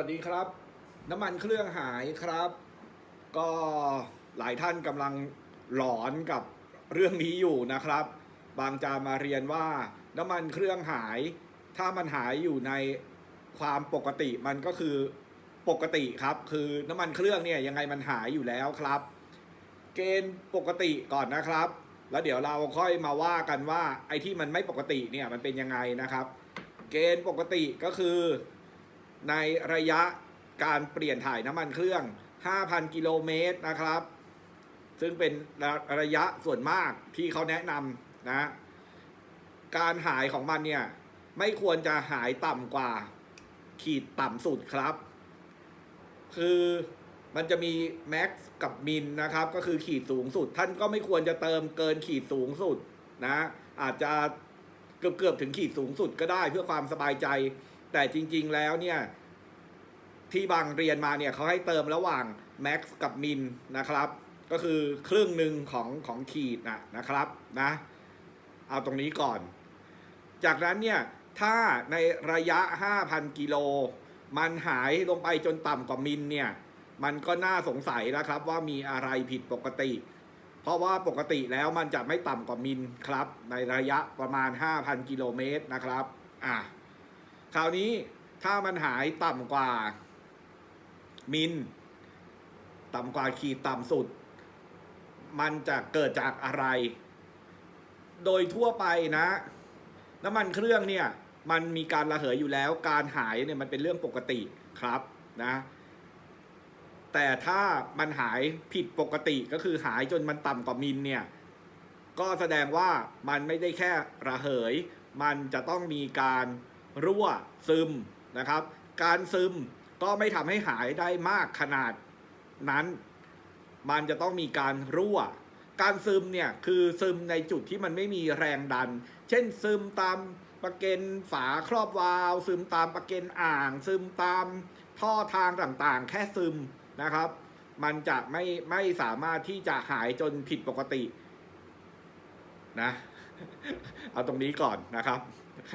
สวัสดีครับ น้ำมันเครื่องหายครับ ก็หลายท่านกำลังหลอนกับเรื่องนี้อยู่นะครับ บางจะมาเรียนว่า น้ำมันเครื่องหาย ถ้ามันหายอยู่ในความปกติมันก็คือปกติครับ คือน้ำมันเครื่องเนี่ยยังไงมันหายอยู่แล้วครับ เกณฑ์ปกติก่อนนะครับ แล้วเดี๋ยวเราค่อยมาว่ากันว่าไอ้ที่มันไม่ปกติเนี่ยมันเป็นยังไงนะครับ เกณฑ์ปกติก็คือ ในระยะการเปลี่ยนถ่ายน้ำมันเครื่อง 5,000 กิโลเมตรนะครับ ซึ่งเป็นระยะส่วนมากที่เขาแนะนำนะ การหายของมันเนี่ย ไม่ควรจะหายต่ำกว่า ขีดต่ำสุดครับ คือมันจะมีแม็กซ์กับมินนะครับ ก็คือขีดสูงสุด ท่านก็ไม่ควรจะเติมเกินขีดสูงสุดนะ อาจจะเกือบเกือบๆถึงขีดสูงสุดก็ได้เพื่อความสบายใจ แต่จริง ๆ แล้วเนี่ยที่บางเรียนมาเนี่ยเขาให้เติมระหว่าง Max กับ Min นะครับ ก็คือครึ่งหนึ่งของของขีดนะนะครับนะเอาตรงนี้ก่อน จากนั้นเนี่ยถ้าในระยะ 5,000 กิโล มันหายลงไปจนต่ำกว่ามิลเนี่ย มันก็น่าสงสัยแล้วครับว่ามีอะไรผิดปกติ เพราะว่าปกติแล้วมันจะไม่ต่ำกว่ามิลครับ ในระยะประมาณ 5,000 กิโลเมตรนะครับ อะ คราวนี้ถ้ามันหายต่ำกว่า มิลต่ำกว่าขีดต่ำสุด มันจะเกิดจากอะไร โดยทั่วไปนะ น้ำมันเครื่องเนี่ย มันมีการระเหยอยู่แล้ว การหายเนี่ยมันเป็นเรื่องปกติครับนะ แต่ถ้ามันหายผิดปกติก็คือหายจนมันต่ำกว่ามิลเนี่ย ก็แสดงว่ามันไม่ได้แค่ระเหย มันจะต้องมีการ รั่วซึมนะครับ การซึมก็ไม่ทำให้หายได้มากขนาดนั้น มันจะต้องมีการรั่ว การซึมเนี่ยคือซึมในจุดที่มันไม่มีแรงดัน เช่นซึมตามประเกนฝาครอบวาล์วซึมตามประเกนอ่าง ซึมตามท่อทางต่างๆ แค่ซึมนะครับ มันจะไม่ไม่สามารถที่จะหายจนผิดปกตินะ เอาตรงนี้ก่อนนะครับ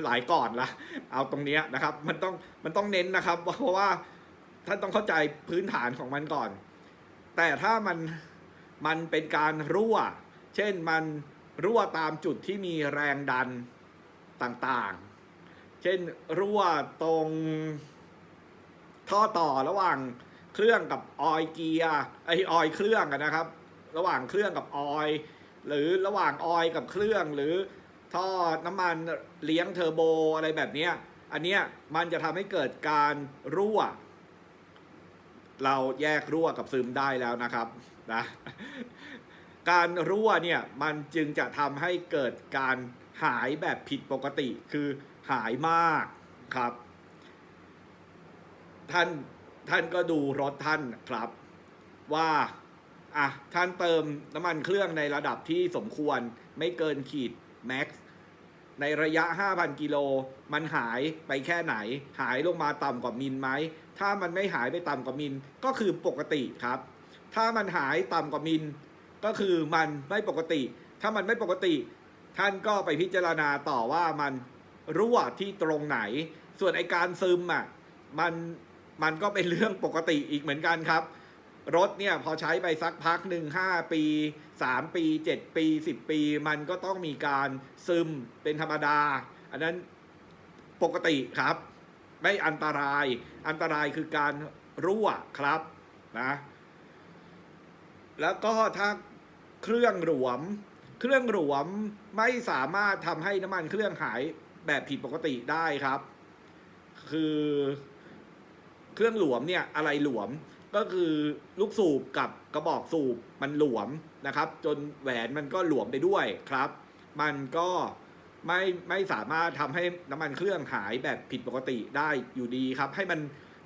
หลายก่อนละเอาตรงนี้นะครับ มันต้องมันต้องเน้นนะครับ เพราะว่าท่านต้องเข้าใจพื้นฐานของมันก่อน แต่ถ้ามันมันเป็นการรั่ว เช่นมันรั่วตามจุดที่มีแรงดันต่างๆ เช่นรั่วตรงท่อต่อระหว่างเครื่องกับออยเกียร์ไอออยเครื่องนะครับ ระหว่างเครื่องกับออย หรือระหว่างออยกับเครื่องหรือท่อน้ำมันเลี้ยงเทอร์โบอะไรแบบนี้อันเนี้ยมันจะทำให้เกิดการรั่ว เราแยกรั่วกับซึมได้แล้วนะครับนะการรั่วเนี่ยมันจึงจะทำให้เกิดการหายแบบผิดปกติคือหายมากครับ ท่านท่านก็ดูรถท่านครับว่า อะท่านเติมน้ำมันเครื่องในระดับที่สมควรไม่เกินขีดแม็กซ์ในระยะ 5,000 กิโล มันหายไปแค่ไหน หายลงมาต่ำกว่ามิลไหม ถ้ามันไม่หายไปต่ำกว่ามิลก็คือปกติครับ ถ้ามันหายต่ำกว่ามิลก็คือมันไม่ปกติ ถ้ามันไม่ปกติ ท่านก็ไปพิจารณาต่อว่ามันรั่วที่ตรงไหน ส่วนไอการซึมอะมันมันก็เป็นเรื่องปกติอีกเหมือนกันครับ รถเนี่ยพอใช้ไปสักพักหนึ่งห้าปีสามปีเจ็ดปีสิบปี มันก็ต้องมีการซึมเป็นธรรมดา อันนั้นปกติครับ ไม่อันตราย อันตรายคือการรั่วครับนะแล้วก็ถ้าเครื่องหลวม เครื่องหลวมไม่สามารถทำให้น้ำมันเครื่องหายแบบผิดปกติได้ครับ คือเครื่องหลวมเนี่ยอะไรหลวม ก็คือลูกสูบกับกระบอกสูบมันหลวมนะครับ จนแหวนมันก็หลวมไปด้วยครับ มันก็ไม่ไม่สามารถทำให้น้ำมันเครื่องหายแบบผิดปกติได้อยู่ดีครับ ให้มัน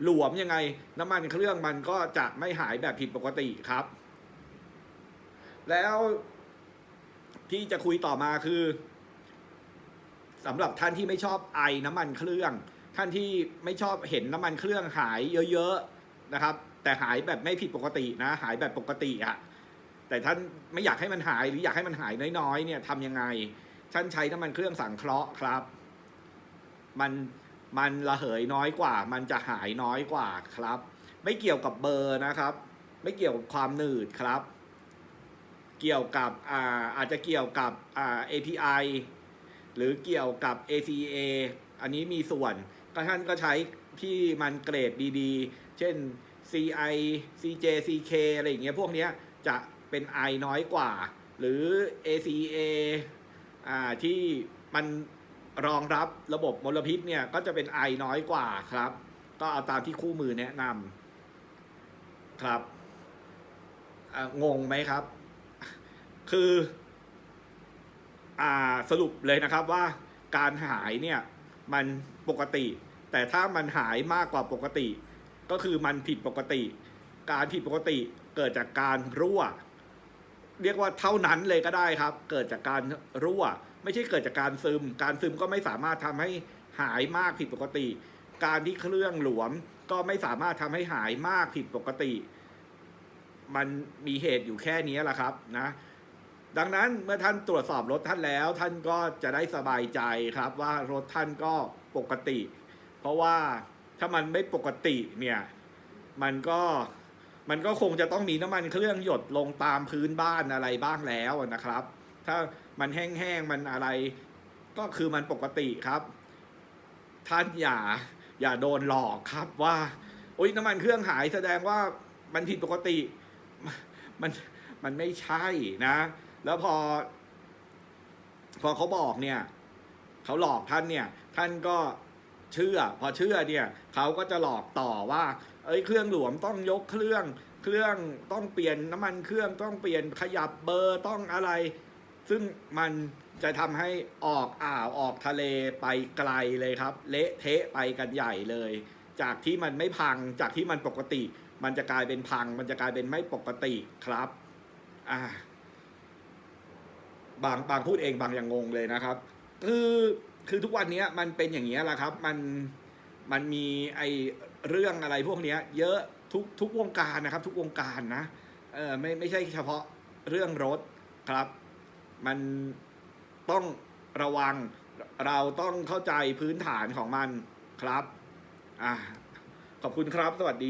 หลวมยังไง น้ำมันเครื่องมันก็จะไม่หายแบบผิดปกติครับ แล้วที่จะคุยต่อมาคือสำหรับท่านที่ไม่ชอบไอน้ำมันเครื่อง ท่านที่ไม่ชอบเห็นน้ำมันเครื่องหายเยอะ ๆ นะครับ แต่หายแบบไม่ผิดปกตินะ หายแบบปกติอะแต่ท่านไม่อยากให้มันหายหรืออยากให้มันหายน้อยๆเนี่ยทำยังไงท่านใช้น้ำมันเครื่องสังเคราะห์ครับ มันมันระเหยน้อยกว่า มันจะหายน้อยกว่าครับ ไม่เกี่ยวกับเบอร์นะครับ ไม่เกี่ยวกับความหนืดครับ เกี่ยวกับอ่าอาจจะเกี่ยวกับอ่า API หรือเกี่ยวกับ ACA อันนี้มีส่วนก็ท่านก็ใช้ที่มันเกรดดีๆ เช่น CI CJ CK อะไรอย่างเงี้ยพวกเนี้ยจะเป็น I น้อยกว่า หรือ ACA อ่าที่มันรองรับระบบมลพิษเนี่ยก็จะเป็น I น้อยกว่าครับ ก็เอาตามที่คู่มือแนะนำครับงงไหมครับ คืออ่าสรุปเลยนะครับว่าการหายเนี่ยมันปกติ แต่ถ้ามันหายมากกว่าปกติ ก็คือมันผิดปกติ การผิดปกติเกิดจากการรั่ว เรียกว่าเท่านั้นเลยก็ได้ครับ เกิดจากการรั่ว ไม่ใช่เกิดจากการซึม การซึมก็ไม่สามารถทำให้หายมากผิดปกติ การที่เครื่องหลวมก็ไม่สามารถทำให้หายมากผิดปกติ มันมีเหตุอยู่แค่นี้แหละครับนะดังนั้นเมื่อท่านตรวจสอบรถท่านแล้ว ท่านก็จะได้สบายใจครับว่ารถท่านก็ปกติ เพราะว่า ถ้ามันไม่ปกติเนี่ยมันก็มันก็คงจะต้องมีน้ำมันเครื่องหยดลงตามพื้นบ้านอะไรบ้างแล้วนะครับ ถ้ามันแห้งๆมันอะไร ก็คือมันปกติครับ ท่านอย่าอย่าโดนหลอกครับว่าโอ๊ยน้ำมันเครื่องหายแสดงว่ามันผิดปกติ มันมันไม่ใช่นะ แล้วพอ พอเขาบอกเนี่ยเขาหลอกท่านเนี่ย ท่านก็ เชื่อ พอเชื่อเนี่ยเขาก็จะหลอกต่อว่า เอ้ยเครื่องหลวมต้องยกเครื่องเครื่องต้องเปลี่ยนน้ำมันเครื่องต้องเปลี่ยนขยับเบอร์ต้องอะไร ซึ่งมันจะทำให้ออกอ่าวออกทะเลไปไกลเลยครับ เละเทะไปกันใหญ่เลย จากที่มันไม่พังจากที่มันปกติ มันจะกลายเป็นพัง มันจะกลายเป็นไม่ปกติครับอ่าบางบางพูดเองบางอย่างงงเลยนะครับ คือ คือทุกวันนี้มันเป็นอย่างนี้แหละครับ มันมันมีไอเรื่องอะไรพวกนี้เยอะทุกทุกวงการนะครับ ทุกวงการนะเออไม่ไม่ใช่เฉพาะเรื่องรถครับ มันต้องระวังเราต้องเข้าใจพื้นฐานของมันครับอ่าขอบคุณครับ สวัสดี